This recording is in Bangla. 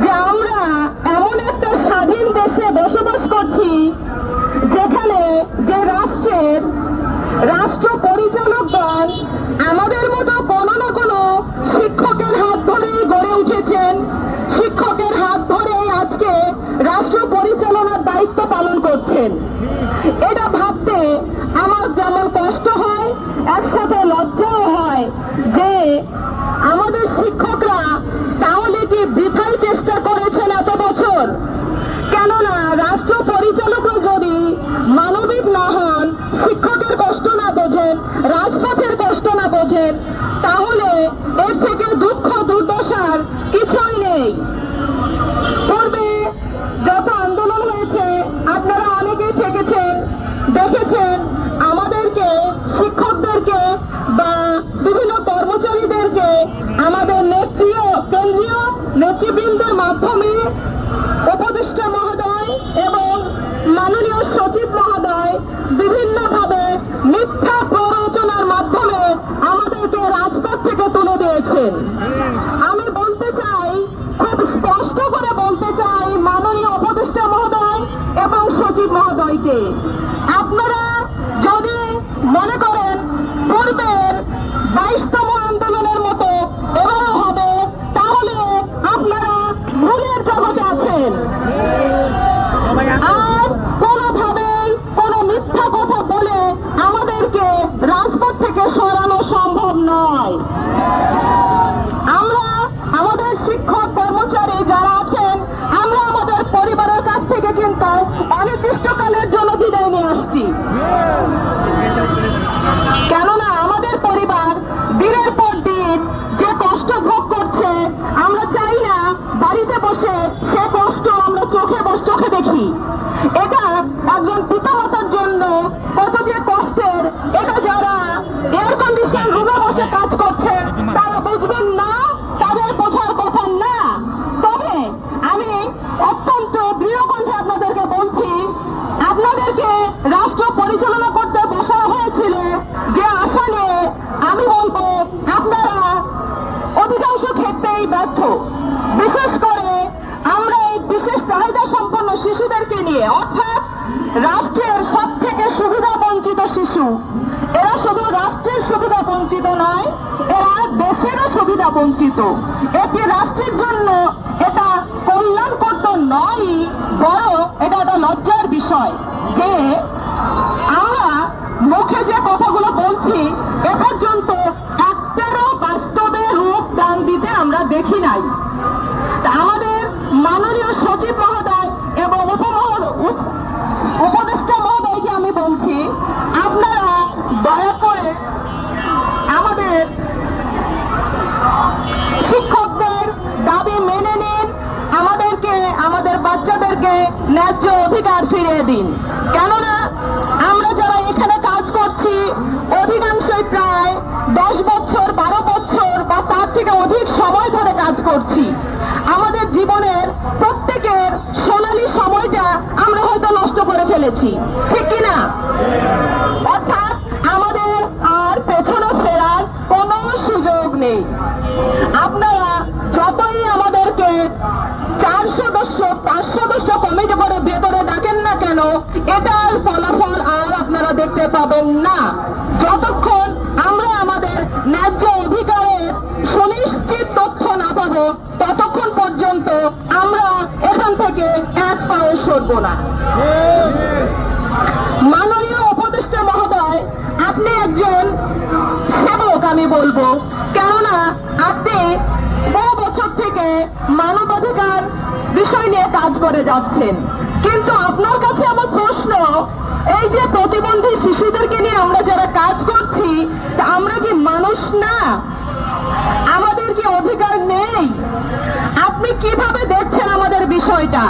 যে আমরা এমন একটা স্বাধীন দেশে বসবাস করছি, যেখানে যে রাষ্ট্রের রাষ্ট্র পরিচালকগণ আমাদের মতো কোনো না কোনো শিক্ষকের হাত ধরেই গড়ে উঠেছেন, শিক্ষকের হাত ধরেই আজকে রাষ্ট্র পরিচালনার দায়িত্ব পালন করছেন। এটা ভাবতে আমার যেমন কষ্ট হয়, একসাথে লজ্জাও হয় যে আমাদের শিক্ষকরা কি বৃথাই চেষ্টা করেছেন এত বছর। কেননা রাষ্ট্র পরিচালকও যদি মানবিক না হন, শিক্ষকের কষ্ট না বোঝেন, রাজপথের কষ্ট না বোঝেন, তাহলে এর থেকে মাধ্যমে উপদেষ্টা মহোদয় এবং মাননীয় সচিব মহোদয় বিভিন্নভাবে মিথ্যা প্ররোচনার মাধ্যমে আমাদেরকে রাজপথ থেকে তুলে দিয়েছেন। আমি বলতে চাই, খুব স্পষ্ট করে বলতে চাই মাননীয় উপদেষ্টা মহোদয় এবং সচিব মহোদয়কে। আপনারা আর কোনোভাবেই কোনো মিথ্যা কথা বলে আমাদেরকে রাজপথ থেকে সরানো সম্ভব নয়। আমরা আমাদের শিক্ষক, কর্মচারী যারা আছেন, আমরা আমাদের পরিবারের কাছ থেকে কিন্তু অনির্দিষ্টকালের জন্য বিদায় নিয়ে আসছি কেননা আমাদের পরিবার দিনের পর দিন যে কষ্ট ভোগ করছে আমরা চাই না বাড়িতে বসে সে কষ্ট আমরা চোখে বস চোখে দেখি এটা একজন পিতামাতার জন্য কত যে কষ্টের এটা যারা এয়ার কন্ডিশন রুমে বসে কাজ করছে তারা বুঝবেন না তাদের বোঝার কথা না তবে আমি অত্যন্ত দৃঢ় কণ্ঠে আপনাদেরকে বলছি আপনাদেরকে রাষ্ট্র পরিচালনা করতে বসা হয়েছিল যে আশা আমি বলব আপনারা অধিকাংশ ক্ষেত্রেই ব্যর্থ। বিশেষ করে আমরা এই বিশেষ চাহিদা সম্পন্ন শিশুদেরকে নিয়ে, অর্থাৎ রাষ্ট্রের সব থেকে সুবিধা বঞ্চিত শিশু, এরা শুধু রাষ্ট্রের সুবিধা বঞ্চিত নয়, এরা দেশেরও সুবিধা বঞ্চিত। এটি রাষ্ট্রের জন্য এটা কল্যাণকর তো নয় বড় এটা একটা লজ্জার বিষয়। যে আমরা মুখে যে কথাগুলো বলছি এ পর্যন্ত ন্যায্য অধিকার ফিরিয়ে দিন। কেননা, আমরা যারা এখানে কাজ করছি, অধিকাংশই প্রায় দশ বছর, বারো বছর বা তার থেকে অধিক সময় ধরে কাজ করছি আমাদের জীবনের প্রত্যেকের সোনালী সময়টা আমরা হয়তো নষ্ট করে ফেলেছি ঠিক কিনা অর্থাৎ আমাদের আর পেছনে ফেরার কোনো সুযোগ নেই আপনারা যতই আমাদেরকে চার সদস্য পাঁচ সদস্য কমিটি করে ভেতরে ডাকেন না কেন এটার ফলাফল আর আপনারা দেখতে পাবেন না। যতক্ষণ আমরা আমাদের ন্যায্য অধিকারের সুনিশ্চিত তথ্য না পাবো, ততক্ষণ পর্যন্ত আমরা এখান থেকে এক পাও সরব না। মাননীয় উপদেষ্টা মহোদয়, আপনি একজন সেবক, আমি বলব। কেননা আপনি বহু বছর থেকে মানবাধিকার বিষয় নিয়ে কাজ করে যাচ্ছেন। কিন্তু আপনার কাছে আমার প্রশ্ন, এই যে প্রতিবন্ধী শিশুদেরকে নিয়ে আমরা যারা কাজ করছি, তা আমরা কি মানুষ না? আমাদের কি অধিকার নেই? আপনি কীভাবে দেখছেন আমাদের বিষয়টা?